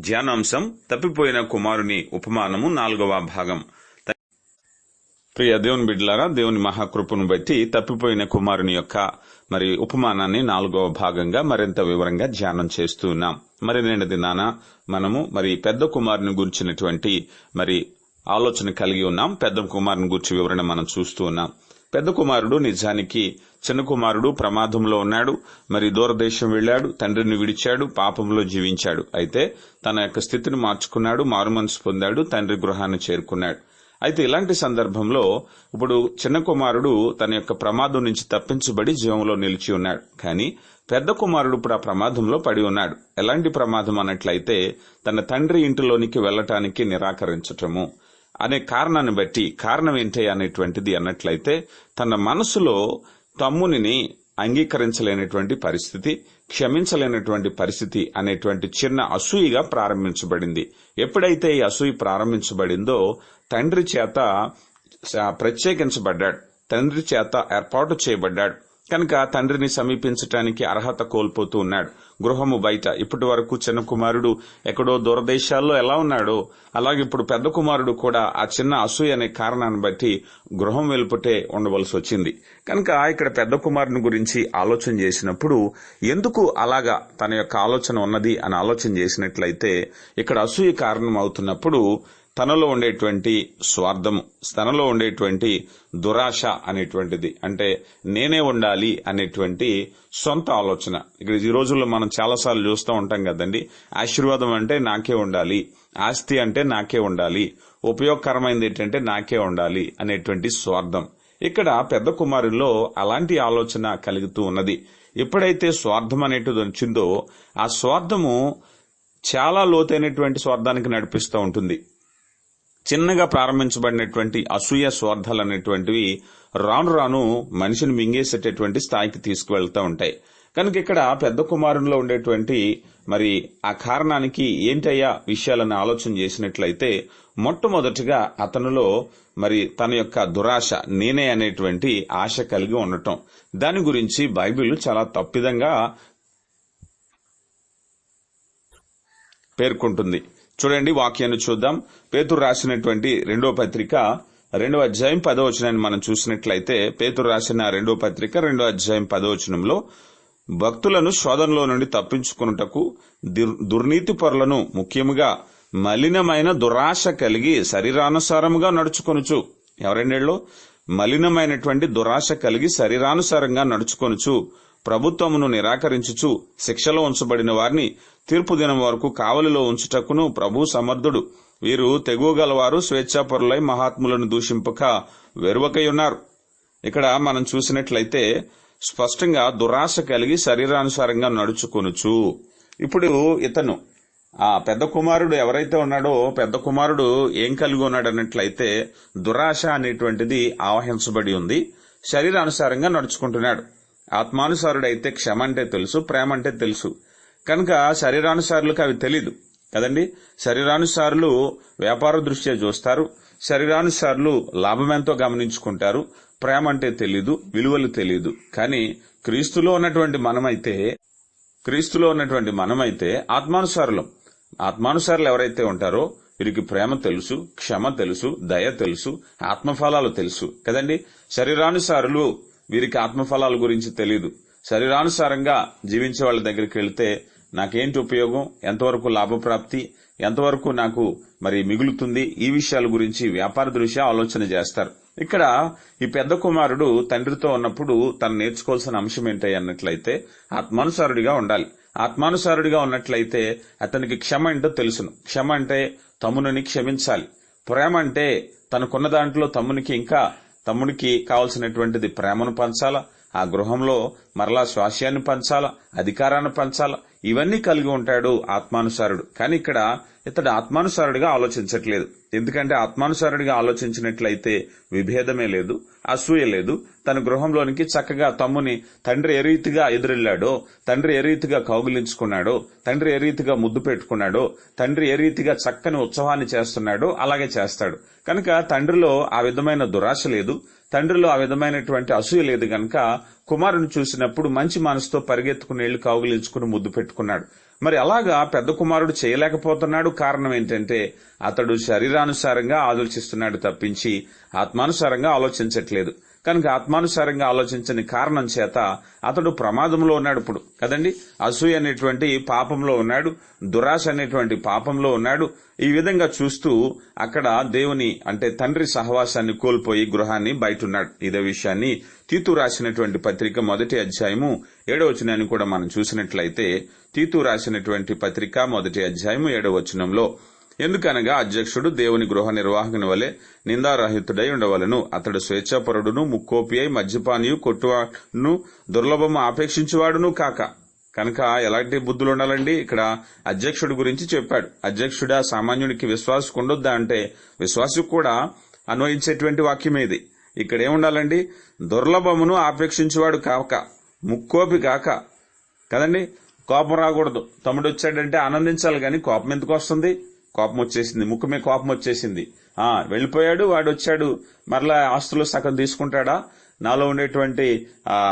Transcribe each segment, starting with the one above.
ధ్యానాంశం తప్పిపోయిన కుమారుని ఉపమానము నాలుగవ భాగం. ప్రియ దేవుని బిడ్డలారా దేవుని మహాకృపను బట్టి తప్పిపోయిన కుమారుని యొక్క మరి ఉపమానాన్ని నాలుగవ భాగంగా మరింత వివరంగా ధ్యానం చేస్తూ ఉన్నాం. మరి నేటి దినాన మనము మరి పెద్ద కుమారుని గురించినటువంటి మరి ఆలోచన కలిగి ఉన్నాం. పెద్ద కుమారుని గురించి వివరణ మనం చూస్తూ ఉన్నాం. పెద్ద కుమారుడు నిజానికి చిన్న కుమారుడు ప్రమాదంలో ఉన్నాడు. మరి దూరదేశం వెళ్ళాడు. తండ్రిని విడిచాడు. పాపంలో జీవించాడు. అయితే తన యొక్క స్థితిని మార్చుకున్నాడు. మారుమనసు పొందాడు. తండ్రి గృహాన్ని చేరుకున్నాడు. అయితే ఇలాంటి సందర్భంలో ఇప్పుడు చిన్న కుమారుడు తన యొక్క ప్రమాదం నుంచి తప్పించబడి జీవంలో నిలిచి ఉన్నాడు. కానీ పెద్ద కుమారుడు ఇప్పుడు ఆ ప్రమాదంలో పడి ఉన్నాడు. ఎలాంటి ప్రమాదం అన్నట్లయితే తన తండ్రి ఇంటిలోనికి వెళ్ళటానికి నిరాకరించటము. అనే కారణాన్ని బట్టి కారణం ఏంటి అనేటువంటిది అన్నట్లయితే తన మనసులో తమ్మునిని అంగీకరించలేనటువంటి పరిస్థితి క్షమించలేనటువంటి పరిస్థితి అనేటువంటి చిన్న అసూయిగా ప్రారంభించబడింది. ఎప్పుడైతే ఈ అసూయి ప్రారంభించబడిందో తండ్రి చేత ప్రత్యేకించబడ్డాడు. తండ్రి చేత ఏర్పాటు చేయబడ్డాడు. కనుక తండ్రిని సమీపించటానికి అర్హత కోల్పోతూ ఉన్నాడు. గృహము బయట. ఇప్పటి వరకు చిన్న కుమారుడు ఎక్కడో దూరదేశాల్లో ఎలా ఉన్నాడో అలాగే ఇప్పుడు పెద్ద కుమారుడు కూడా ఆ చిన్న అసూయ అనే కారణాన్ని బట్టి గృహం వెలుపుటే ఉండవలసి వచ్చింది. కనుక ఇక్కడ పెద్ద కుమారుని గురించి ఆలోచన చేసినప్పుడు ఎందుకు అలాగా తన యొక్క ఆలోచన ఉన్నది అని ఆలోచన చేసినట్లయితే ఇక్కడ అసూయ కారణం అవుతున్నప్పుడు తనలో ఉండేటువంటి స్వార్థము తనలో ఉండేటువంటి దురాశ అనేటువంటిది. అంటే నేనే ఉండాలి అనేటువంటి సొంత ఆలోచన. ఇక్కడ ఈ రోజుల్లో మనం చాలాసార్లు చూస్తూ ఉంటాం కదండి ఆశీర్వాదం అంటే నాకే ఉండాలి ఆస్తి అంటే నాకే ఉండాలి ఉపయోగకరమైనది ఏంటంటే నాకే ఉండాలి అనేటువంటి స్వార్థం. ఇక్కడ పెద్ద కుమారుల్లో అలాంటి ఆలోచన కలుగుతూ ఉన్నది. ఎప్పుడైతే స్వార్థం అనేటిది వచ్చిందో ఆ స్వార్థము చాలా లోతైనటువంటి స్వార్థానికి నడిపిస్తూ ఉంటుంది. చిన్నగా ప్రారంభించబడినటువంటి అసూయ స్వార్థాలు అనేటువంటివి రాను రాను మనిషిని మింగేసేటటువంటి స్థాయికి తీసుకువెళ్తూ ఉంటాయి. కనుక ఇక్కడ పెద్ద కుమారునిలో ఉండేటువంటి మరి ఆ కారణానికి ఏంటయ్యా విషయాలను ఆలోచన చేసినట్లయితే మొట్టమొదటిగా అతనిలో మరి తన యొక్క దురాశ నేనే అనేటువంటి ఆశ కలిగి ఉండటం. దాని గురించి బైబిల్ చాలా తప్పిదంగా పేర్కొంటుంది. చూడండి వాక్యాన్ని చూద్దాం. పేతురు రాసినటువంటి రెండో పత్రిక రెండో అధ్యాయం పదవచనాన్ని మనం చూసినట్లయితే పేతురు రాసిన రెండో పత్రిక రెండో అధ్యాయం పదవచనంలో భక్తులను శోధనలో నుండి తప్పించుకున్నటకు దుర్నీతి పరులను ముఖ్యముగా మలినమైన దురాశ కలిగి శరీరానుసారముగా నడుచుకొనుచు. ఎవరెండేళ్ళు? మలినమైనటువంటి దురాశ కలిగి శరీరానుసారంగా నడుచుకొనుచు. ప్రభుత్వమును నిరాకరించుచు శిక్షలో ఉంచబడిన వారిని తీర్పు దినం వరకు కావలిలో ఉంచుటకును ప్రభు సమర్థుడు. వీరు తెగువగలవారు స్వేచ్ఛాపరులై మహాత్ములను దూషింపక వెరువకై ఉన్నారు ఇక్కడ మనం చూసినట్లయితే స్పష్టంగా దురాశ కలిగి శరీరానుసారంగా నడుచుకొనుచు. ఇప్పుడు ఇతను ఆ పెద్ద కుమారుడు ఎవరైతే ఉన్నాడో పెద్ద కుమారుడు ఏం కలిగి ఉన్నాడు అన్నట్లయితే దురాశ అనేటువంటిది ఆవహించబడి ఉంది. శరీరానుసారంగా నడుచుకుంటున్నాడు. ఆత్మానుసారుడైతే క్షమ అంటే తెలుసు ప్రేమ అంటే తెలుసు. కనుక శరీరానుసారులకు అవి తెలీదు. కదండి? శరీరానుసారులు వ్యాపార దృష్ట్యా చూస్తారు. శరీరానుసారులు లాభమెంతో గమనించుకుంటారు. ప్రేమ అంటే తెలీదు విలువలు తెలీదు. కానీ క్రీస్తులో ఉన్నటువంటి మనమైతే క్రీస్తులో ఉన్నటువంటి మనమైతే ఆత్మానుసారులం. ఆత్మానుసారులు ఎవరైతే ఉంటారో వీరికి ప్రేమ తెలుసు క్షమ తెలుసు దయ తెలుసు ఆత్మఫలాలు తెలుసు. కదండి? శరీరానుసారులు వీరికి ఆత్మఫలాల గురించి తెలియదు శరీరానుసారంగా జీవించే వాళ్ళ దగ్గరికి వెళ్తే నాకేంటి ఉపయోగం? ఎంతవరకు లాభప్రాప్తి? ఎంతవరకు నాకు మరి మిగులుతుంది? ఈ విషయాల గురించి వ్యాపార దృష్ట్యా ఆలోచన చేస్తారు. ఇక్కడ ఈ పెద్ద కుమారుడు తండ్రితో ఉన్నప్పుడు తను నేర్చుకోవాల్సిన అంశం ఏంటి అన్నట్లయితే ఆత్మానుసారుడిగా ఉండాలి. ఆత్మానుసారుడిగా ఉన్నట్లయితే అతనికి క్షమ ఏంటో తెలుసును. క్షమ అంటే తమ్ముని క్షమించాలి. ప్రేమ అంటే తనకున్న దాంట్లో తమ్మునికి ఇంకా తమ్ముడికి కావలసినటువంటిది ప్రేమను పంచాలా? ఆ గృహంలో మరలా స్వాస్యాన్ని పంచాలా? అధికారాన్ని పంచాలా? ఇవన్నీ కలిగి ఉంటాడు ఆత్మానుసారుడు. కానీ ఇక్కడ ఇతడు ఆత్మానుసారుడిగా ఆలోచించట్లేదు. ఎందుకంటే ఆత్మానుసారుడిగా ఆలోచించినట్లయితే విభేదమే లేదు అసూయ లేదు. తన గృహంలోనికి చక్కగా తమ్ముని తండ్రి ఏ రీతిగా ఎదురెళ్ళాడో తండ్రి ఏ రీతిగా కౌగిలించుకున్నాడో తండ్రి ఏ రీతిగా ముద్దు పెట్టుకున్నాడో తండ్రి ఏ రీతిగా చక్కని ఉత్సవాన్ని చేస్తున్నాడో అలాగే చేస్తాడు. కనుక తండ్రిలో ఆ విధమైన దురాశ లేదు. తండ్రిలో ఆ విధమైనటువంటి అసూయ లేదు గనక కుమారుని చూసినప్పుడు మంచి మనసుతో పరిగెత్తుకుని వెళ్ళి కౌగిలించుకుని ముద్దు పెట్టుకున్నాడు. మరి అలాగా పెద్ద కుమారుడు చేయలేకపోతున్నాడు. కారణం ఏంటంటే అతడు శరీరానుసారంగా ఆలోచిస్తున్నాడు తప్పించి ఆత్మానుసారంగా ఆలోచించట్లేదు. కనుక ఆత్మానుసారంగా ఆలోచించని కారణం చేత అతడు ప్రమాదంలో ఉన్నాడు ఇప్పుడు. కదండి? అసూయ అనేటువంటి పాపంలో ఉన్నాడు. దురాశ అనేటువంటి పాపంలో ఉన్నాడు. ఈ విధంగా చూస్తూ అక్కడ దేవుని అంటే తండ్రి సహవాసాన్ని కోల్పోయి గృహాన్ని బయటున్నాడు. ఇదే విషయాన్ని తీతు రాసినటువంటి పత్రిక మొదటి అధ్యాయము ఏడవచనాన్ని కూడా మనం చూసినట్లయితే తీతు రాసినటువంటి పత్రిక మొదటి అధ్యాయము ఏడో వచనంలో ఎందుకనగా అధ్యక్షుడు దేవుని గృహ నిర్వాహకుని వలె నిందారహితుడై ఉండవలను. అతడు స్వేచ్ఛాపరుడును ముక్కోపి అయి మద్యపానియు కొట్టువాడును దుర్లభము ఆపేక్షించువాడును కాక. కనుక ఎలాంటి బుద్ధులు ఉండాలండి? ఇక్కడ అధ్యక్షుడి గురించి చెప్పాడు. అధ్యక్షుడా సామాన్యుడికి విశ్వాసకు ఉండొద్దా అంటే విశ్వాసకు కూడా అన్వయించేటువంటి వాక్యం ఇది. ఇక్కడ ఏముండాలండి దుర్లభమును ఆపేక్షించేవాడు కాక ముక్కోపి కాక. కదండి? కోపం రాకూడదు. తమ్ముడు వచ్చాడంటే ఆనందించాలి కానీ కోపం ఎందుకు వస్తుంది? కోపం వచ్చేసింది ముఖమే కోపం వచ్చేసింది ఆ వెళ్ళిపోయాడు వాడు వచ్చాడు మరలా ఆస్తులు సగం తీసుకుంటాడా? నాలో ఉండేటువంటి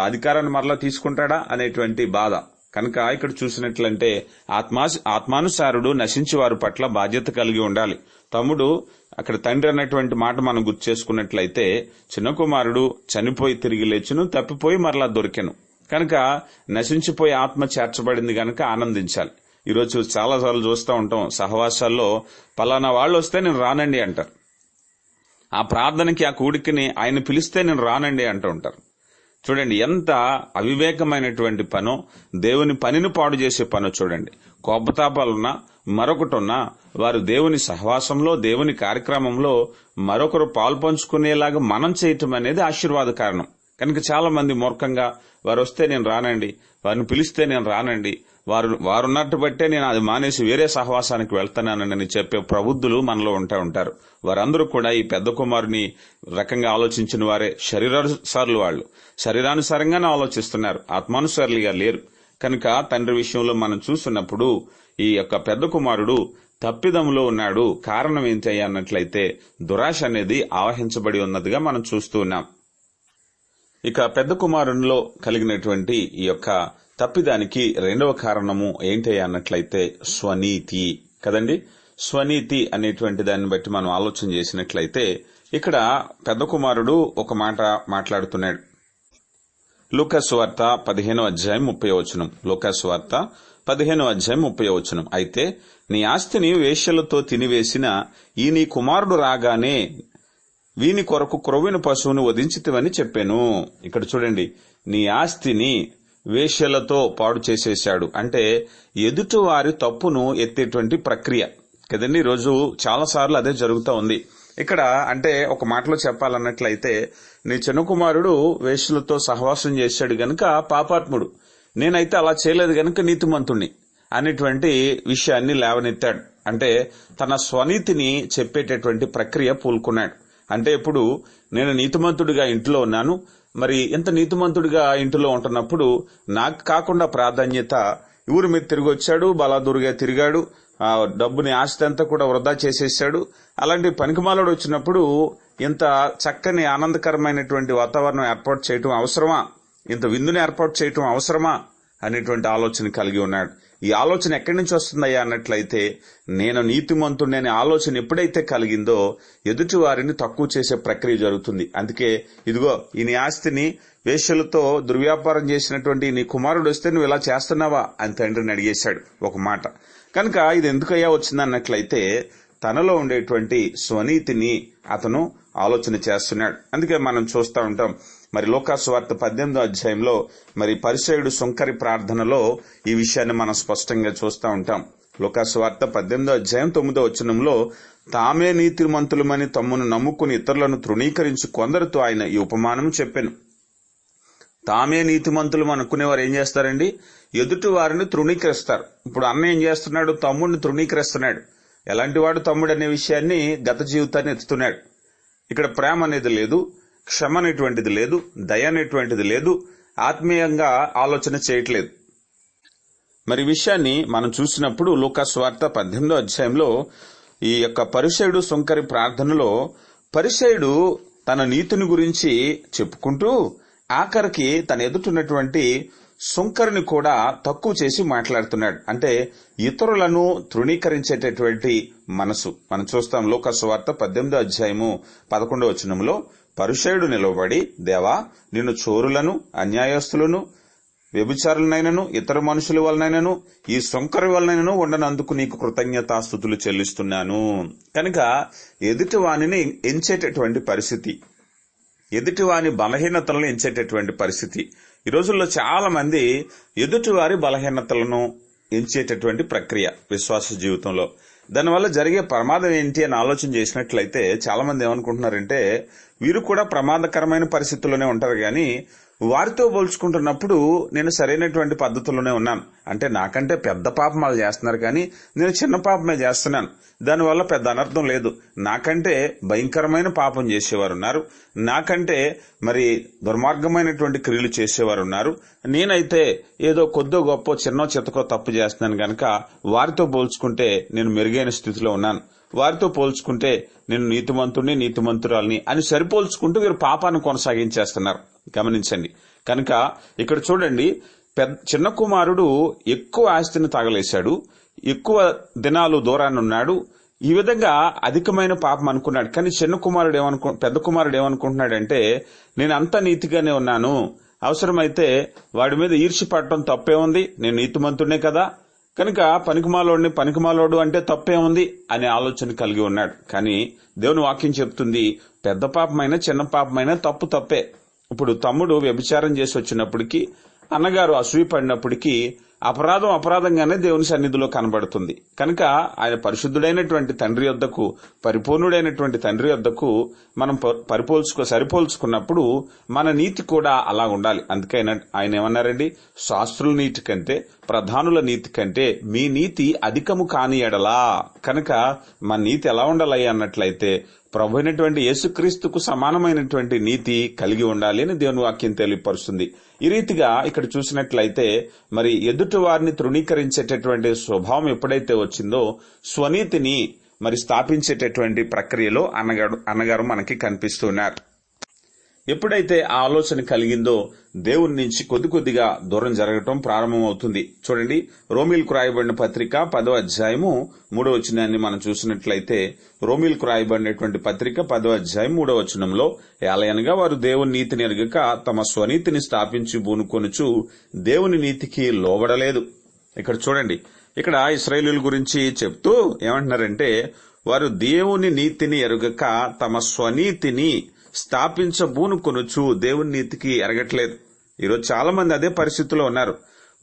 అధికారాన్ని మరలా తీసుకుంటాడా? అనేటువంటి బాధ. కనుక ఇక్కడ చూసినట్లంటే ఆత్మా ఆత్మానుసారుడు నశించి వారి పట్ల బాధ్యత కలిగి ఉండాలి. తమ్ముడు అక్కడ తండ్రి అన్నటువంటి మాట మనం గుర్తు చేసుకున్నట్లయితే చిన్న కుమారుడు చనిపోయి తిరిగి లేచును తప్పిపోయి మరలా దొరికెను. కనుక నశించిపోయి ఆత్మ చేర్చబడింది గనక ఆనందించాలి. ఈరోజు చాలా సార్లు చూస్తూ ఉంటాం. సహవాసాల్లో పలానా వాళ్ళు వస్తే నేను రానండి అంటారు. ఆ ప్రార్థనకి ఆ కూడికిని ఆయన పిలిస్తే నేను రానండి అంటూ ఉంటారు. చూడండి ఎంత అవివేకమైనటువంటి పను దేవుని పనిని పాడు చేసే పను చూడండి. కోపతాపాలున్నా మరొకటున్నా వారు దేవుని సహవాసంలో దేవుని కార్యక్రమంలో మరొకరు పాల్పంచుకునేలాగా మనం చేయటం అనేది ఆశీర్వాద కారణం. కనుక చాలా మంది మూర్ఖంగా వారు వస్తే నేను రానండి వారిని పిలిస్తే నేను రానండి వారు వారున్నట్టు బట్టే నేను అది మానేసి వేరే సహవాసానికి వెళ్తున్నానని చెప్పే ప్రబుద్ధులు మనలో ఉంటా ఉంటారు. వారందరూ కూడా ఈ పెద్ద కుమారుని రకంగా ఆలోచించిన వారే శరీరానుసారులు వాళ్ళు. శరీరానుసారంగానే ఆలోచిస్తున్నారు. ఆత్మానుసారులుగా లేరు. కనుక తండ్రి విషయంలో మనం చూస్తున్నప్పుడు ఈ యొక్క పెద్ద కుమారుడు తప్పిదములో ఉన్నాడు. కారణం ఏంటి అన్నట్లయితే దురాశ అనేది ఆవహించబడి ఉన్నదిగా మనం చూస్తూ ఉన్నాం. ఇక పెద్ద కుమారునిలో కలిగినటువంటి ఈ యొక్క తప్పిదానికి రెండవ కారణము ఏంటి అన్నట్లయితే స్వనీతి. కదండి? స్వనీతి అనేటువంటి దాన్ని బట్టి మనం ఆలోచన చేసినట్లయితే ఇక్కడ పెద్ద కుమారుడు ఒక మాట మాట్లాడుతున్నాడు. లూకాసు వార్త పదిహేనో అధ్యాయం ముప్పై వచనం. లూకాసు వార్త పదిహేనో అధ్యాయం ముప్పై వచనం. అయితే నీ ఆస్తిని వేశ్యలతో తినివేసిన ఈ నీ కుమారుడు రాగానే వీని కొరకు క్రొవ్విన పశువును వధించితివని చెప్పాను. ఇక్కడ చూడండి నీ ఆస్తిని వేశ్యలతో పాడు చేసేశాడు. అంటే ఎదుటివారి తప్పును ఎత్తేటువంటి ప్రక్రియ. కదండి? ఈరోజు చాలా సార్లు అదే జరుగుతూ ఉంది. ఇక్కడ అంటే ఒక మాటలో చెప్పాలన్నట్లయితే నీ చిన్న కుమారుడు వేశ్యలతో సహవాసం చేశాడు గనుక పాపాత్ముడు. నేనైతే అలా చేయలేదు గనుక నీతిమంతుణ్ణి అనేటువంటి విషయాన్ని లేవనెత్తాడు. అంటే తన స్వనీతిని చెప్పేటటువంటి ప్రక్రియ పూలుకున్నాడు. అంటే ఇప్పుడు నేను నీతిమంతుడిగా ఇంట్లో ఉన్నాను. మరి ఇంత నీతిమంతుడిగా ఇంటిలో ఉంటున్నప్పుడు నాకు కాకుండా ప్రాధాన్యత ఊరి మీద తిరిగి వచ్చాడు బలాదూరుగా తిరిగాడు ఆ డబ్బుని ఆస్తంతా కూడా వృధా చేసేసాడు. అలాంటి పనికిమాలోడు వచ్చినప్పుడు ఇంత చక్కని ఆనందకరమైనటువంటి వాతావరణం ఏర్పాటు చేయటం అవసరమా? ఇంత విందుని ఏర్పాటు చేయటం అవసరమా? అనేటువంటి ఆలోచన కలిగి ఉన్నాడు. ఈ ఆలోచన ఎక్కడి నుంచి వస్తుందయ్యా అన్నట్లయితే నేను నీతిమంతుడిని అనే ఆలోచన ఎప్పుడైతే కలిగిందో ఎదుటి వారిని తక్కువ చేసే ప్రక్రియ జరుగుతుంది. అందుకే ఇదిగో ఈ నీ ఆస్తిని వేషలతో దుర్వ్యాపారం చేసినటువంటి నీ కుమారుడు వస్తే నువ్వు ఇలా చేస్తున్నావా అని తండ్రిని అడిగేశాడు ఒక మాట. కనుక ఇది ఎందుకయ్యా వచ్చిందన్నట్లయితే తనలో ఉండేటువంటి స్వనీతిని అతను ఆలోచన చేస్తున్నాడు. అందుకే మనం చూస్తూ ఉంటాం మరి లోకాసువార్త పద్దెనిమిదో అధ్యాయంలో మరి పరిచయుడు సుంకరి ప్రార్థనలో ఈ విషయాన్ని మనం స్పష్టంగా చూస్తూ ఉంటాం. లోకాసువార్త పద్దెనిమిదో అధ్యాయం తొమ్మిదో వచనంలో తామే నీతిమంతులమని తమ్మును నమ్ముకుని ఇతరులను తృణీకరించి కొందరితో ఆయన ఈ ఉపమానం చెప్పాను. తామే నీతిమంతులు అనుకునేవారు ఏం చేస్తారండి? ఎదుటి వారిని తృణీకరిస్తారు. ఇప్పుడు అన్న ఏం చేస్తున్నాడు? తమ్ముడిని తృణీకరిస్తున్నాడు. ఎలాంటి వాడు తమ్ముడు అనే విషయాన్ని గత జీవితాన్ని ఎత్తుతున్నాడు. ఇక్కడ ప్రేమ అనేది లేదు. క్షమ అనేటువంటిది లేదు దయ అనేటువంటిది లేదు ఆత్మీయంగా ఆలోచన చేయట్లేదు. మరి విషయాన్ని మనం చూసినప్పుడు లోకస్వార్త పద్దెనిమిదో అధ్యాయంలో ఈ యొక్క పరిచయుడు సుంకరి ప్రార్థనలో పరిచయుడు తన నీతిని గురించి చెప్పుకుంటూ ఆఖరికి తన ఎదుటిన్నటువంటి సుంకరిని కూడా తక్కువ చేసి మాట్లాడుతున్నాడు. అంటే ఇతరులను తృణీకరించేటటువంటి మనసు. మనం చూస్తాం లోకస్వార్త పద్దెనిమిదో అధ్యాయము పదకొండో వచనంలో పరుషయుడు నిలవబడి దేవా నిన్ను చోరులను అన్యాయస్తులను వ్యభిచారులనైనను ఇతర మనుషుల వలనైనను ఈ సొంకరి వలనైనను ఉండనందుకు నీకు కృతజ్ఞతాస్థుతులు చెల్లిస్తున్నాను. కనుక ఎదుటి వాణిని ఎంచేటటువంటి పరిస్థితి ఎదుటివాని బలహీనతలను ఎంచేటటువంటి పరిస్థితి. ఈ రోజుల్లో చాలా మంది ఎదుటివారి బలహీనతలను ఎంచేటటువంటి ప్రక్రియ విశ్వాస జీవితంలో. దానివల్ల జరిగే ప్రమాదం ఏంటి అని ఆలోచన చేసినట్లయితే చాలా మంది ఏమనుకుంటున్నారంటే వీరు కూడా ప్రమాదకరమైన పరిస్థితుల్లోనే ఉంటారు కానీ వారితో పోల్చుకుంటున్నప్పుడు నేను సరైనటువంటి పద్ధతుల్లోనే ఉన్నాను. అంటే నాకంటే పెద్ద పాపం వాళ్ళు చేస్తున్నారు కానీ నేను చిన్న పాపమే చేస్తున్నాను. దానివల్ల పెద్ద అనర్థం లేదు. నాకంటే భయంకరమైన పాపం చేసేవారు ఉన్నారు. నాకంటే మరి దుర్మార్గమైనటువంటి క్రియలు చేసేవారు ఉన్నారు. నేనైతే ఏదో కొద్దో గొప్ప చిన్నో చితకో తప్పు చేస్తున్నాను గనక వారితో పోల్చుకుంటే నేను మెరుగైన స్థితిలో ఉన్నాను. వారితో పోల్చుకుంటే నేను నీతిమంతుడిని నీతిమంతురాలని అని సరిపోల్చుకుంటూ వీరు పాపాన్ని కొనసాగించేస్తున్నారు. గమనించండి. కనుక ఇక్కడ చూడండి పెద్ద చిన్న కుమారుడు ఎక్కువ ఆస్తిని తగలేశాడు ఎక్కువ దినాలు దూరాన్ని ఉన్నాడు ఈ విధంగా అధికమైన పాపం అనుకున్నాడు. కానీ చిన్న కుమారుడు ఏమనుకు పెద్ద కుమారుడు ఏమనుకుంటున్నాడంటే నేను అంత నీతిగానే ఉన్నాను. అవసరమైతే వాడి మీద ఈర్షి పడటం తప్పే ఉంది. నేను నీతిమంతుడే కదా. కనుక పనికిమాలోడిని పనికిమాలోడు అంటే తప్పే ఉంది అనే ఆలోచన కలిగి ఉన్నాడు. కానీ దేవుని వాక్యం చెప్తుంది పెద్ద పాపమైనా చిన్న పాపమైనా తప్పు తప్పే. ఇప్పుడు తమ్ముడు వ్యభిచారం చేసి వచ్చినప్పటికీ అన్నగారు అసూయపడినప్పటికీ అపరాధం అపరాధంగానే దేవుని సన్నిధిలో కనబడుతుంది. కనుక ఆయన పరిశుద్ధుడైనటువంటి తండ్రి యొద్దకు పరిపూర్ణుడైనటువంటి తండ్రి యొద్దకు మనం ప- పరిపోల్చుకో సరిపోల్చుకున్నప్పుడు మన నీతి కూడా అలా ఉండాలి. అందుకే ఆయన ఆయన ఏమన్నారండి? శాస్త్రుల నీతి కంటే ప్రధానుల నీతి కంటే మీ నీతి అధికము కాని ఎడలా. కనుక మన నీతి ఎలా ఉండాలి అన్నట్లయితే ప్రభు అయినటువంటి యేసుక్రీస్తుకు సమానమైనటువంటి నీతి కలిగి ఉండాలి అని దేవుని వాక్యం తెలియపరుస్తుంది. ఈ రీతిగా ఇక్కడ చూసినట్లయితే మరి ఎదుటి వారిని తృణీకరించేటటువంటి స్వభావం ఎప్పుడైతే వచ్చిందో స్వనీతిని మరి స్థాపించేటటువంటి ప్రక్రియలో అన్నగారు అన్నగారు మనకి కనిపిస్తున్నారు ఎప్పుడైతే ఆ ఆలోచన కలిగిందో దేవుని నుంచి కొద్ది కొద్దిగా దూరం జరగటం ప్రారంభమవుతుంది. చూడండి రోమిల్కు రాయబడిన పత్రిక పదో అధ్యాయము మూడో వచనాన్ని మనం చూసినట్లయితే రోమిల్కు రాయబడినటువంటి పత్రిక పదో అధ్యాయం మూడో వచనంలో ఏలయనగా వారు దేవుని నీతిని ఎరగక తమ స్వనీతిని స్థాపించి బూనుకొనుచు దేవుని నీతికి లోబడలేదు. ఇక్కడ చూడండి ఇక్కడ ఇస్రాయేలీల గురించి చెప్తూ ఏమంటున్నారంటే వారు దేవుని నీతిని ఎరుగక తమ స్వనీతిని స్థాపించబూనుకొనుచు దేవుని నీతికి ఎరగట్లేదు. ఈరోజు చాలా మంది అదే పరిస్థితిలో ఉన్నారు.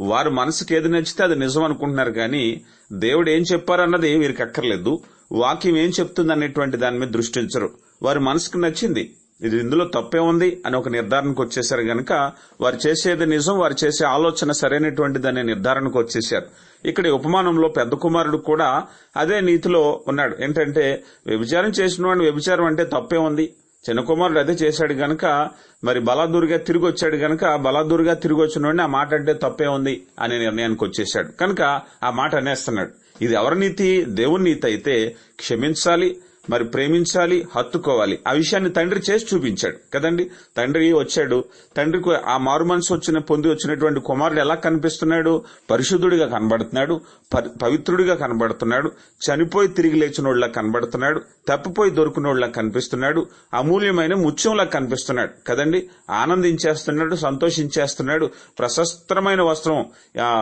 వారు మనసుకి ఏది నచ్చితే అది నిజం అనుకుంటున్నారు కానీ దేవుడు ఏం చెప్పారన్నది వీరికి అక్కర్లేదు. వాక్యం ఏం చెప్తుంది అనేటువంటి దాని మీద దృష్టించరు. వారి మనసుకు నచ్చింది. ఇది ఇందులో తప్పే ఉంది అని ఒక నిర్ధారణకు వచ్చేసారు గనక వారు చేసేది నిజం వారు చేసే ఆలోచన సరైనటువంటిది అనే నిర్ధారణకు వచ్చేసారు. ఇక్కడ ఉపమానంలో పెద్ద కుమారుడు కూడా అదే నీతిలో ఉన్నాడు. ఏంటంటే వ్యభిచారం చేసిన వాడిని వ్యభిచారం అంటే తప్పే ఉంది. చిన్న కుమారుడు అదే చేశాడు గనక మరి బలాదూరుగా తిరిగి వచ్చాడు గనక బలాదూరుగా తిరిగి వచ్చిన ఆ మాట అంటే తప్పే ఉంది అనే నిర్ణయానికి వచ్చేసాడు కనుక ఆ మాట అనేస్తున్నాడు. ఇది ఎవరి నీతి? దేవుని నీతి అయితే క్షమించాలి మరి ప్రేమించాలి హత్తుకోవాలి. ఆ విషయాన్ని తండ్రి చేసి చూపించాడు. కదండి? తండ్రి వచ్చాడు. తండ్రికి ఆ మారు మనసు వచ్చిన పొంది వచ్చినటువంటి కుమారుడు ఎలా కనిపిస్తున్నాడు? పరిశుద్ధుడిగా కనబడుతున్నాడు పవిత్రుడిగా కనబడుతున్నాడు చనిపోయి తిరిగి లేచినోళ్ళ కనబడుతున్నాడు తప్పిపోయి దొరికినోళ్ళ కనిపిస్తున్నాడు అమూల్యమైన ముత్యంలా కనిపిస్తున్నాడు. కదండి? ఆనందించేస్తున్నాడు సంతోషించేస్తున్నాడు ప్రశస్త్రమైన వస్త్రం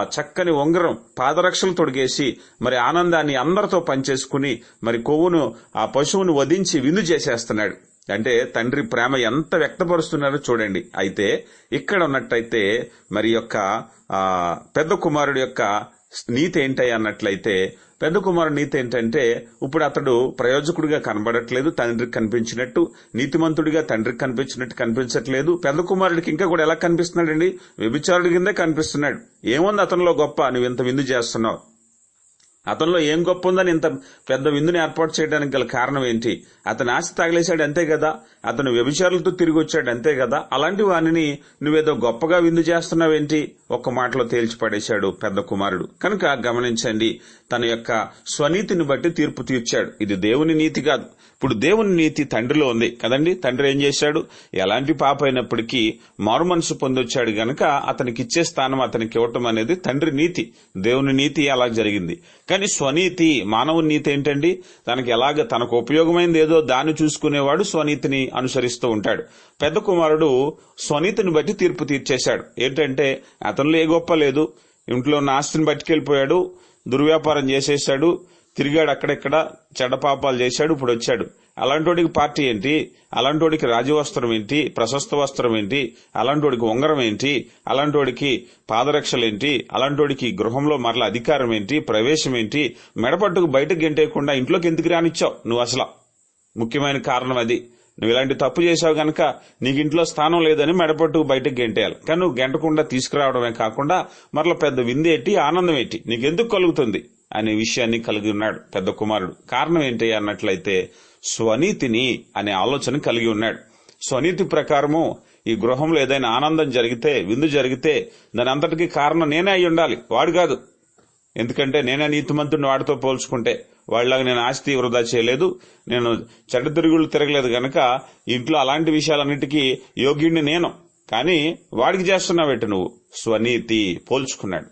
చక్కని ఉంగరం పాదరక్షలు తొడిగేసి మరి ఆనందాన్ని అందరితో పనిచేసుకుని మరి కొవ్వును ఆ పశువును వధించి విందు చేసేస్తున్నాడు. అంటే తండ్రి ప్రేమ ఎంత వ్యక్తపరుస్తున్నారో చూడండి. అయితే ఇక్కడ ఉన్నట్టయితే మరి యొక్క పెద్ద కుమారుడు యొక్క నీతి ఏంటి అన్నట్లయితే పెద్ద కుమారుడు నీతి ఏంటంటే ఇప్పుడు అతడు ప్రయోజకుడిగా కనబడట్లేదు తండ్రికి కనిపించినట్టు నీతిమంతుడిగా తండ్రికి కనిపించినట్టు కనిపించట్లేదు. పెద్ద కుమారుడికి ఇంకా కూడా ఎలా కనిపిస్తున్నాడండి? వ్యభిచారుడి కిందే కనిపిస్తున్నాడు. ఏముంది అతనిలో గొప్ప? నువ్వు ఇంత విందు చేస్తున్నావు. అతనిలో ఏం గొప్ప ఉందని ఇంత పెద్ద విందుని ఏర్పాటు చేయడానికి గల కారణం ఏంటి? అతను ఆస్తి తగిలేశాడు అంతే కదా? అతను వ్యభిచారులతో తిరిగి వచ్చాడు అంతే కదా? అలాంటి వానిని నువ్వేదో గొప్పగా విందు చేస్తున్నావేంటి? ఒక్క మాటలో తేల్చి పడేశాడు పెద్ద కుమారుడు. కనుక గమనించండి తన యొక్క స్వనీతిని బట్టి తీర్పు తీర్చాడు. ఇది దేవుని నీతి కాదు. ఇప్పుడు దేవుని నీతి తండ్రిలో ఉంది కదండి? తండ్రి ఏం చేశాడు? ఎలాంటి పాప అయినప్పటికీ మారుమనసు పొందొచ్చాడు గనక అతనికి ఇచ్చే స్థానం అతనికి ఇవ్వటం అనేది తండ్రి నీతి. దేవుని నీతి అలా జరిగింది. కానీ స్వనీతి మానవ నీతి ఏంటండి? తనకి ఎలాగ తనకు ఉపయోగమైంది ఏదో దాన్ని చూసుకునేవాడు స్వనీతిని అనుసరిస్తూ ఉంటాడు. పెద్ద కుమారుడు స్వనీతిని బట్టి తీర్పు తీర్చేశాడు. ఏంటంటే అతనిలో ఏ గొప్ప లేదు. ఇంట్లో ఉన్న ఆస్తిని పట్టుకెళ్ళిపోయాడు దుర్వ్యాపారం చేసేసాడు తిరిగాడు అక్కడెక్కడ చెడపాపాలు చేశాడు ఇప్పుడు వచ్చాడు. అలాంటోడికి పార్టీ ఏంటి? అలాంటోడికి రాజవస్త్రం ఏంటి? ప్రశస్త వస్త్రం ఏంటి? అలాంటోడికి ఉంగరం ఏంటి? అలాంటోడికి పాదరక్షలేంటి అలాంటోడికి గృహంలో మరల అధికారం ఏంటి? ప్రవేశం ఏంటి? మెడపట్టుకు బయటకు గెంటేయకుండా ఇంట్లోకి ఎందుకు రానిచ్చావు నువ్వు అసలు? ముఖ్యమైన కారణం అది. నువ్వు ఇలాంటి తప్పు చేసావు గనక నీకు ఇంట్లో స్థానం లేదని మెడపట్టుకు బయటకు గెంటేయాలి. కానీ నువ్వు గెంటకుండా తీసుకురావడమే కాకుండా మరల పెద్ద విందేటి ఆనందం ఏంటి నీకెందుకు కలుగుతుంది? అనే విషయాన్ని కలిగి ఉన్నాడు పెద్ద కుమారుడు. కారణం ఏంటి అన్నట్లయితే స్వనీతిని అనే ఆలోచన కలిగి ఉన్నాడు. స్వనీతి ప్రకారము ఈ గృహంలో ఏదైనా ఆనందం జరిగితే విందు జరిగితే దాని అంతటికీ కారణం నేనే అయి ఉండాలి వాడు కాదు. ఎందుకంటే నేనే నీతిమంతుడిని వాడితో పోల్చుకుంటే. వాళ్ళలాగా నేను ఆస్తి వృధా చేయలేదు నేను చెడ్డతిరుగుళ్ళు తిరగలేదు గనక ఇంట్లో అలాంటి విషయాలన్నిటికీ యోగ్యుణ్ణి నేను. కానీ వాడికి చేస్తున్నావేటి నువ్వు? స్వనీతి పోల్చుకున్నాడు.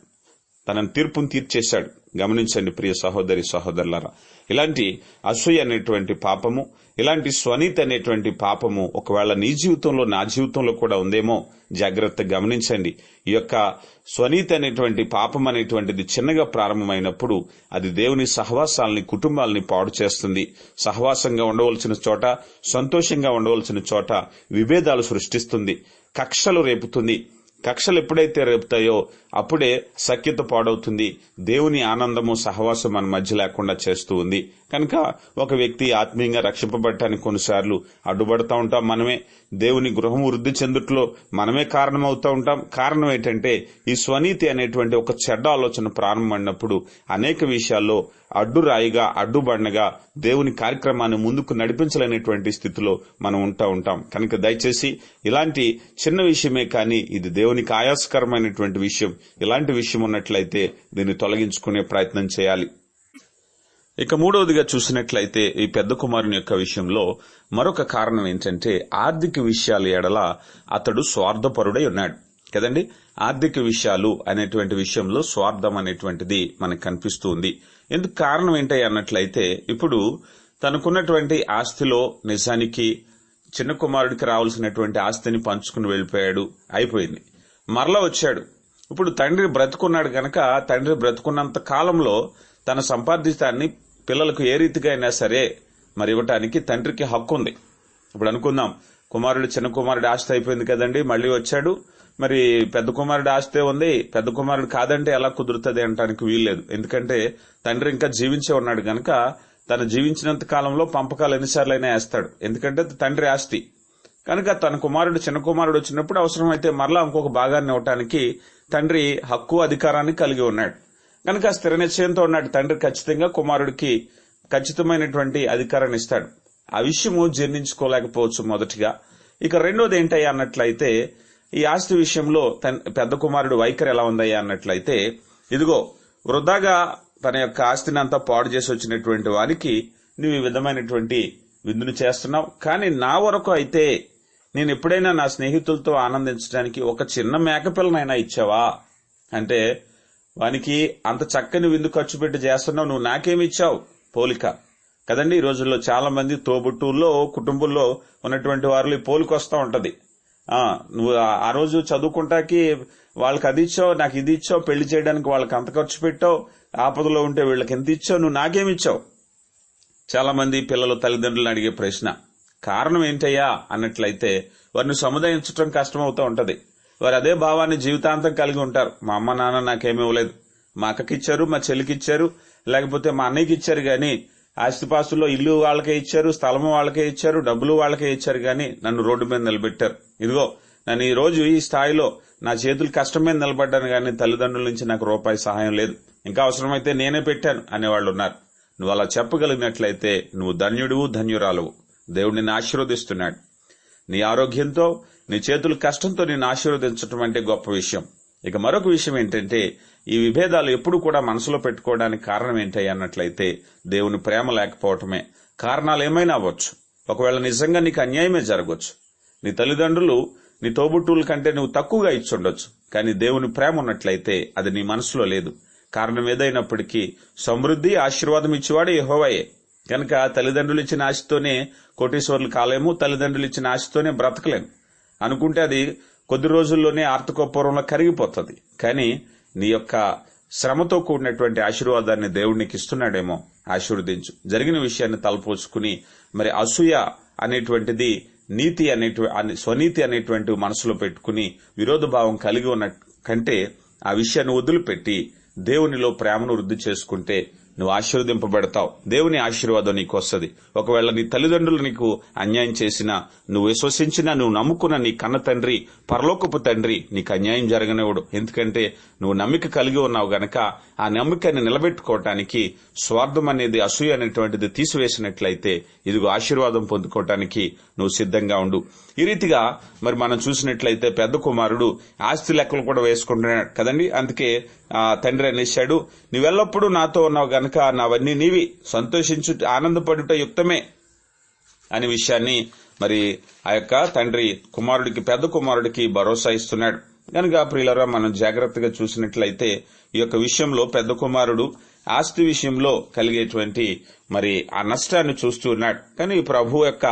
తన తీర్పును తీర్చేశాడు. గమనించండి ప్రియ సహోదరి సహోదరులారా ఇలాంటి అసూయ అనేటువంటి పాపము ఇలాంటి స్వనీతి అనేటువంటి పాపము ఒకవేళ నీ జీవితంలో నా జీవితంలో కూడా ఉందేమో జాగ్రత్త గమనించండి. ఈ యొక్క స్వనీతి అనేటువంటి పాపం అనేటువంటిది చిన్నగా ప్రారంభమైనప్పుడు అది దేవుని సహవాసాలని కుటుంబాలని పాడు చేస్తుంది. సహవాసంగా ఉండవలసిన చోట సంతోషంగా ఉండవలసిన చోట విభేదాలు సృష్టిస్తుంది. కక్షలు రేపుతుంది. కక్షలు ఎప్పుడైతే రేపుతాయో అప్పుడే సఖ్యత పాడవుతుంది. దేవుని ఆనందము సహవాసం మన మధ్య లేకుండా చేస్తూ ఉంది. కనుక ఒక వ్యక్తి ఆత్మీయంగా రక్షింపబడటానికి కొన్నిసార్లు అడ్డుపడతా ఉంటాం మనమే. దేవుని గృహం వృద్ధి చెందుట్లో మనమే కారణమవుతూ ఉంటాం. కారణం ఏంటంటే ఈ స్వనీతి అనేటువంటి ఒక చెడ్డ ఆలోచన ప్రారంభమైనప్పుడు అనేక విషయాల్లో అడ్డురాయిగా అడ్డుబండగా దేవుని కార్యక్రమాన్ని ముందుకు నడిపించలేనటువంటి స్థితిలో మనం ఉంటా ఉంటాం. కనుక దయచేసి ఇలాంటి చిన్న విషయమే కానీ ఇది దేవునికి ఆయాసకరమైనటువంటి విషయం ఇలాంటి విషయం ఉన్నట్లయితే దీన్ని తొలగించుకునే ప్రయత్నం చేయాలి. ఇక మూడవదిగా చూసినట్లయితే ఈ పెద్ద కుమారుని యొక్క విషయంలో మరొక కారణం ఏంటంటే ఆర్థిక విషయాల ఎడల అతడు స్వార్థపరుడై ఉన్నాడు. కదండి? ఆర్థిక విషయాలు అనేటువంటి విషయంలో స్వార్థం అనేటువంటిది మనకు కనిపిస్తూ ఉంది. ఎందుకు కారణం ఏంటి అన్నట్లయితే ఇప్పుడు తనకున్నటువంటి ఆస్తిలో నిజానికి చిన్న కుమారుడికి రావాల్సినటువంటి ఆస్తిని పంచుకుని వెళ్ళిపోయాడు అయిపోయింది. మరలా వచ్చాడు. ఇప్పుడు తండ్రి బ్రతుకున్నాడు గనక తండ్రి బ్రతుకున్నంత కాలంలో తన సంపాదితాన్ని పిల్లలకు ఏ రీతిగా అయినా సరే మరి ఇవ్వటానికి తండ్రికి హక్కు ఉంది. ఇప్పుడు అనుకుందాం కుమారుడు చిన్న కుమారుడు ఆస్తి అయిపోయింది కదండి మళ్ళీ వచ్చాడు. మరి పెద్ద కుమారుడు ఆస్తే ఉంది పెద్ద కుమారుడు కాదంటే ఎలా కుదురుతుంది అనడానికి వీల్లేదు. ఎందుకంటే తండ్రి ఇంకా జీవించే ఉన్నాడు గనక తను జీవించినంత కాలంలో పంపకాలు ఎన్నిసార్లు అయినా వేస్తాడు. ఎందుకంటే తండ్రి ఆస్తి. కనుక తన కుమారుడు చిన్న కుమారుడు వచ్చినప్పుడు అవసరమైతే మరలా ఇంకొక భాగాన్ని ఇవ్వటానికి తండ్రి హక్కు అధికారాన్ని కలిగి ఉన్నాడు. కనుక స్థిర నిశ్చయంతో ఉన్నాడు. తండ్రి ఖచ్చితంగా కుమారుడికి ఖచ్చితమైనటువంటి అధికారాన్ని ఇస్తాడు. ఆ విషయము జీర్ణించుకోలేకపోవచ్చు మొదటిగా. ఇక రెండోది ఏంటయ్యా అన్నట్లయితే ఈ ఆస్తి విషయంలో పెద్ద కుమారుడు వైఖరి ఎలా ఉందయ్యా అన్నట్లయితే ఇదిగో వృధాగా తన యొక్క ఆస్తిని అంతా పాడు చేసి వచ్చినటువంటి వారికి నువ్వు ఈ విధమైనటువంటి విందును చేస్తున్నావు. కానీ నా వరకు అయితే నేను ఎప్పుడైనా నా స్నేహితులతో ఆనందించడానికి ఒక చిన్న మేకపిల్లనైనా ఇచ్చావా? అంటే వానికి అంత చక్కని విందు ఖర్చు పెట్టి చేస్తున్నావు నువ్వు నాకేమి ఇచ్చావు? పోలిక. కదండి ఈ రోజుల్లో చాలా మంది తోబుట్టుల్లో కుటుంబంలో ఉన్నటువంటి వారిలో ఈ పోలిక వస్తూ ఉంటది. ఆ నువ్వు ఆ రోజు చదువుకుంటాకి వాళ్ళకి అది ఇచ్చావు నాకు ఇది ఇచ్చావు పెళ్ళి చేయడానికి వాళ్ళకి అంత ఖర్చు పెట్టావు ఆపదలో ఉంటే వీళ్ళకి ఎంత ఇచ్చావు నువ్వు నాకేమి ఇచ్చావు? చాలా మంది పిల్లలు తల్లిదండ్రులను అడిగే ప్రశ్న కారణం ఏంటయ్యా? అన్నట్లయితే వారిని సముదాయించడం కష్టమవుతూ ఉంటది. వారు అదే భావాన్ని జీవితాంతం కలిగి ఉంటారు. మా అమ్మ నాన్న నాకేమీ ఇవ్వలేదు. మా అక్కకి ఇచ్చారు మా చెల్లికి ఇచ్చారు లేకపోతే మా అన్నయ్యకి ఇచ్చారు గాని ఆస్తిపాస్తుల్లో ఇల్లు వాళ్ళకే ఇచ్చారు స్థలము వాళ్ళకే ఇచ్చారు డబ్బులు వాళ్ళకే ఇచ్చారు గాని నన్ను రోడ్డు మీద నిలబెట్టారు. ఇదిగో నన్ను ఈ రోజు ఈ స్థాయిలో నా చేతులు కష్టం మీద నిలబడ్డాను గాని తల్లిదండ్రుల నుంచి నాకు రూపాయి సహాయం లేదు. ఇంకా అవసరమైతే నేనే పెట్టాను అనేవాళ్ళు ఉన్నారు. నువ్వు అలా చెప్పగలిగినట్లయితే నువ్వు ధన్యుడువు ధన్యురాలువు. దేవుడు నిన్ను ఆశీర్వదిస్తున్నాడు. నీ ఆరోగ్యంతో నీ చేతులు కష్టంతో నిన్ను ఆశీర్వదించడం అంటే గొప్ప విషయం. ఇక మరొక విషయం ఏంటంటే ఈ విభేదాలు ఎప్పుడు కూడా మనసులో పెట్టుకోవడానికి కారణం ఏంటి అన్నట్లయితే దేవుని ప్రేమ లేకపోవటమే. కారణాలు ఏమైనా అవ్వచ్చు. ఒకవేళ నిజంగా నీకు అన్యాయమే జరగవచ్చు నీ తల్లిదండ్రులు నీ తోబుట్టువుల కంటే నువ్వు తక్కువగా ఇచ్చుండొచ్చు. కానీ దేవుని ప్రేమ ఉన్నట్లయితే అది నీ మనసులో లేదు. కారణం ఏదైనప్పటికీ సమృద్ధి ఆశీర్వాదం ఇచ్చేవాడు యహోవయే. కనుక తల్లిదండ్రులు ఇచ్చిన ఆశతోనే కోటీశ్వర్లు కాలేము తల్లిదండ్రులు ఇచ్చిన ఆశతోనే బ్రతకలేము అనుకుంటే అది కొద్ది రోజుల్లోనే ఆర్థికోపూర్వంలో కరిగిపోతుంది. కానీ నీ యొక్క శ్రమతో కూడినటువంటి ఆశీర్వాదాన్ని దేవుడికి ఇస్తున్నాడేమో ఆశీర్వదించు. జరిగిన విషయాన్ని తలపోసుకుని మరి అసూయ అనేటువంటిది నీతి అనేటువంటి స్వనీతి అనేటువంటి మనసులో పెట్టుకుని విరోధ భావం కలిగి ఉన్న కంటే ఆ విషయాన్ని వదిలిపెట్టి దేవునిలో ప్రేమను వృద్ధి చేసుకుంటే నువ్వు ఆశీర్వదింపబడతావు. దేవుని ఆశీర్వాదం నీకు వస్తుంది ఒకవేళ నీ తల్లిదండ్రులు నీకు అన్యాయం చేసినా నువ్వు విశ్వసించినా నువ్వు నమ్ముకున్న నీ కన్న తండ్రి పరలోకపు తండ్రి నీకు అన్యాయం జరగనివ్వడు. ఎందుకంటే నువ్వు నమ్మిక కలిగి ఉన్నావు గనక ఆ నమ్మికని నిలబెట్టుకోవటానికి స్వార్థం అనేది అసూయ అనేటువంటిది తీసివేసినట్లయితే ఇదిగో ఆశీర్వాదం పొందుకోవటానికి నువ్వు సిద్ధంగా ఉండు. ఈ రీతిగా మరి మనం చూసినట్లయితే పెద్ద కుమారుడు ఆస్తి లెక్కలు కూడా వేసుకుంటున్నాడు కదండి? అందుకే ఆ తండ్రి అనేశాడు నీవెల్లప్పుడూ నాతో ఉన్నావు గనక నావన్నీ నీవి. సంతోషించు ఆనందపడుట యుక్తమే. అనే విషయాన్ని మరి ఆ యొక్క తండ్రి కుమారుడికి పెద్ద కుమారుడికి భరోసా ఇస్తున్నాడు. కనుక ప్రియులరా మనం జాగ్రత్తగా చూసినట్లయితే ఈ యొక్క విషయంలో పెద్ద కుమారుడు ఆస్తి విషయంలో కలిగేటువంటి మరి ఆ నష్టాన్ని చూస్తూ ఉన్నాడు. కానీ ప్రభు యొక్క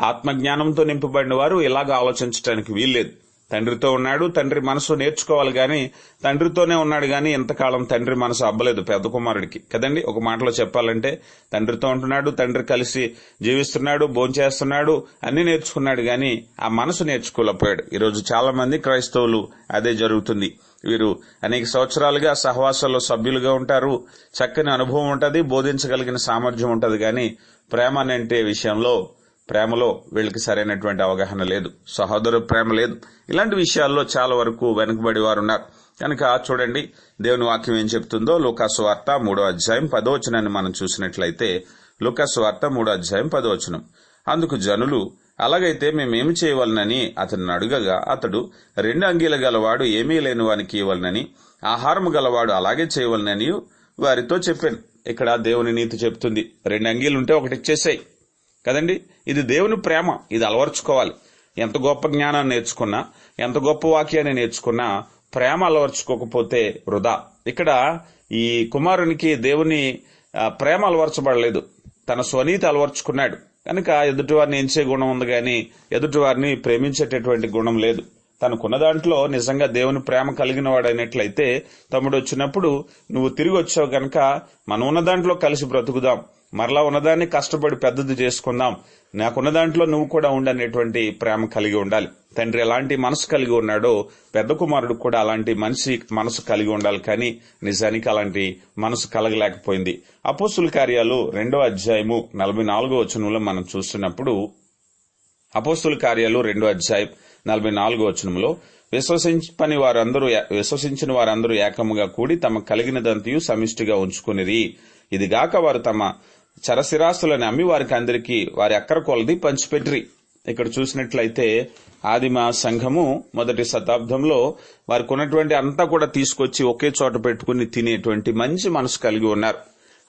ఆత్మజ్ఞానంతో నింపబడిన వారు ఇలాగ ఆలోచించడానికి వీల్లేదు. తండ్రితో ఉన్నాడు తండ్రి మనసు నేర్చుకోవాలి గాని తండ్రితోనే ఉన్నాడు గాని ఇంతకాలం తండ్రి మనసు అబ్బలేదు పెద్ద కుమారుడికి. కదండి? ఒక మాటలో చెప్పాలంటే తండ్రితో ఉంటున్నాడు తండ్రి కలిసి జీవిస్తున్నాడు భోంచేస్తున్నాడు అన్ని నేర్చుకున్నాడు గాని ఆ మనసు నేర్చుకోలేకపోయాడు. ఈరోజు చాలా మంది క్రైస్తవులు అదే జరుగుతుంది. వీరు అనేక సంవత్సరాలుగా సహవాసంలో సభ్యులుగా ఉంటారు. చక్కని అనుభవం ఉంటుంది బోధించగలిగిన సామర్థ్యం ఉంటుంది. కానీ ప్రేమ అంటే విషయంలో ప్రేమలో వీళ్ళకి సరైనటువంటి అవగాహన లేదు. సహోదరు ప్రేమ లేదు. ఇలాంటి విషయాల్లో చాలా వరకు వెనుకబడి వారు ఉన్నారు. కనుక చూడండి దేవుని వాక్యం ఏం చెప్తుందో? లోకాసు వార్త మూడో అధ్యాయం పదవచనాన్ని మనం చూసినట్లయితే లోకాసు వార్త మూడో అధ్యాయం పదవచనం అందుకు జనులు అలాగైతే మేమేమి చేయవలనని అతను అడుగగా అతడు రెండు అంగీల గలవాడు ఏమీ లేని వానికి ఇవ్వాలనని ఆహారము గలవాడు అలాగే చేయవలనని వారితో చెప్పాను. ఇక్కడ దేవుని నీతి చెప్తుంది రెండు అంగీలుంటే ఒకటి ఇచ్చేసాయి. కదండి? ఇది దేవుని ప్రేమ. ఇది అలవర్చుకోవాలి. ఎంత గొప్ప జ్ఞానాన్ని నేర్చుకున్నా ఎంత గొప్ప వాక్యాన్ని నేర్చుకున్నా ప్రేమ అలవర్చుకోకపోతే వృధా. ఇక్కడ ఈ కుమారునికి దేవుని ప్రేమ అలవర్చబడలేదు. తన స్వనీతి అలవర్చుకున్నాడు. కనుక ఎదుటివారిని ఎంచే గుణం ఉంది గాని ఎదుటివారిని ప్రేమించేటటువంటి గుణం లేదు. తనకున్న దాంట్లో నిజంగా దేవుని ప్రేమ కలిగిన వాడైనట్లయితే తమ్ముడు వచ్చినప్పుడు నువ్వు తిరిగి వచ్చావు గనక మనం ఉన్న దాంట్లో కలిసి బ్రతుకుదాం. మరలా ఉన్నదాన్ని కష్టపడి పెద్దది చేసుకుందాం. నాకున్న దాంట్లో నువ్వు కూడా ఉండనేటువంటి ప్రేమ కలిగి ఉండాలి. తండ్రి ఎలాంటి మనసు కలిగి ఉన్నాడో పెద్ద కుమారుడు కూడా అలాంటి మనిషి మనసు కలిగి ఉండాలి కానీ నిజానికి అలాంటి మనసు కలగలేకపోయింది. అపోసుల కార్యాలు రెండో అధ్యాయము నలభై నాలుగో వచనంలో మనం చూస్తున్నప్పుడు అపోస్తుల కార్యాలు రెండో అధ్యాయం నలభై నాలుగో వచనంలో విశ్వసించని వారందరూ విశ్వసించిన వారందరూ ఏకముగా కూడి తమ కలిగినదంతయు సమిష్టిగా ఉంచుకునిరి. ఇదిగాక వారు తమ చరశిరాస్తులను అమ్మి వారికి అందరికీ వారి అక్కర కొలది పంచిపెట్టిరి. ఇక్కడ చూసినట్లయితే ఆదిమ సంఘము మొదటి శతాబ్దంలో వారికి ఉన్నటువంటి అంతా కూడా తీసుకొచ్చి ఒకే చోట పెట్టుకుని తినేటువంటి మంచి మనసు కలిగి ఉన్నారు.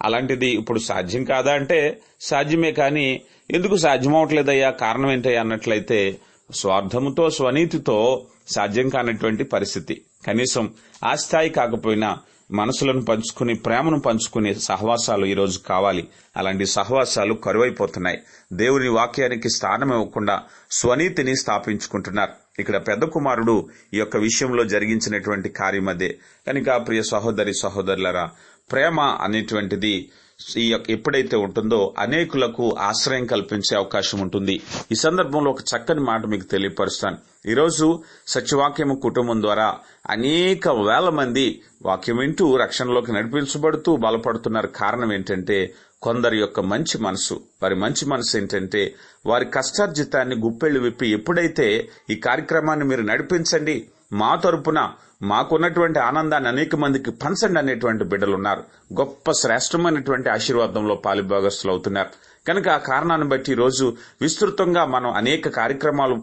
అలాంటిది ఇప్పుడు సాధ్యం కాదా అంటే సాధ్యమే కానీ ఎందుకు సాధ్యమవట్లేదయ్యా? కారణం ఏంటయ్యా అన్నట్లయితే స్వార్థముతో స్వనీతితో సాధ్యం కానటువంటి పరిస్థితి. కనీసం ఆ స్థాయి కాకపోయినా మనసులను పంచుకుని ప్రేమను పంచుకునే సహవాసాలు ఈరోజు కావాలి. అలాంటి సహవాసాలు కరువైపోతున్నాయి. దేవుని వాక్యానికి స్థానం ఇవ్వకుండా స్వనీతిని స్థాపించుకుంటున్నారు. ఇక్కడ పెద్ద కుమారుడు ఈ యొక్క విషయంలో జరిగించినటువంటి కార్యం అదే. కనుక ప్రియ సహోదరి సహోదరులరా ప్రేమ అనేటువంటిది ఈ యొక్క ఎప్పుడైతే ఉంటుందో అనేకులకు ఆశ్రయం కల్పించే అవకాశం ఉంటుంది. ఈ సందర్భంలో ఒక చక్కని మాట మీకు తెలియపరుస్తాను. ఈరోజు సత్యవాక్యము కుటుంబం ద్వారా అనేక వేల మంది వాక్యం వింటూ రక్షణలోకి నడిపించబడుతూ బలపడుతున్నారు. కారణం ఏంటంటే కొందరి యొక్క మంచి మనసు. వారి మంచి మనసు ఏంటంటే వారి కష్టార్జితాన్ని గుప్పెళ్ళు విప్పి ఎప్పుడైతే ఈ కార్యక్రమాన్ని మీరు నడిపించండి మా తరపున మాకున్నటువంటి ఆనందాన్ని అనేక మందికి పంచండి అనేటువంటి బిడ్డలు ఉన్నారు గొప్ప శ్రేష్టమైనటువంటి ఆశీర్వాదంలో పాలిభాగస్తులు అవుతున్నారు. కనుక ఆ కారణాన్ని బట్టి ఈరోజు విస్తృతంగా మనం అనేక కార్యక్రమాలు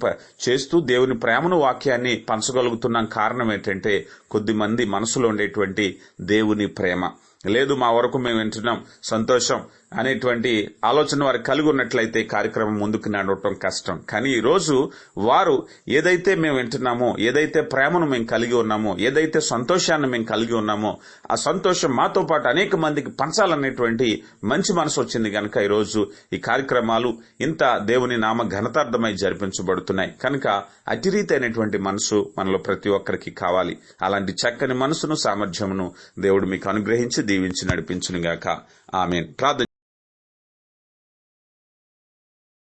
చేస్తూ దేవుని ప్రేమను వాక్యాన్ని పంచగలుగుతున్నాం. కారణం ఏంటంటే కొద్దిమంది మనసులో ఉండేటువంటి దేవుని ప్రేమ. లేదు మా వరకు మేము వింటున్నాం సంతోషం. అనేటువంటి ఆలోచన వారు కలిగి ఉన్నట్లయితే కార్యక్రమం ముందుకు నడవటం కష్టం. కానీ ఈ రోజు వారు ఏదైతే మేము వింటున్నామో ఏదైతే ప్రేమను మేము కలిగి ఉన్నామో ఏదైతే సంతోషాన్ని మేము కలిగి ఉన్నామో ఆ సంతోషం మాతో పాటు అనేక మందికి పంచాలనేటువంటి మంచి మనసు వచ్చింది కనుక ఈ రోజు ఈ కార్యక్రమాలు ఇంత దేవుని నామ ఘనతార్థమై జరిపించబడుతున్నాయి. కనుక అతిరీతైనటువంటి అయినటువంటి మనసు మనలో ప్రతి ఒక్కరికి కావాలి. అలాంటి చక్కని మనసును సామర్థ్యమును దేవుడు మీకు అనుగ్రహించి దీవించి నడిపించునుగాక. ఆమె ప్రార్థన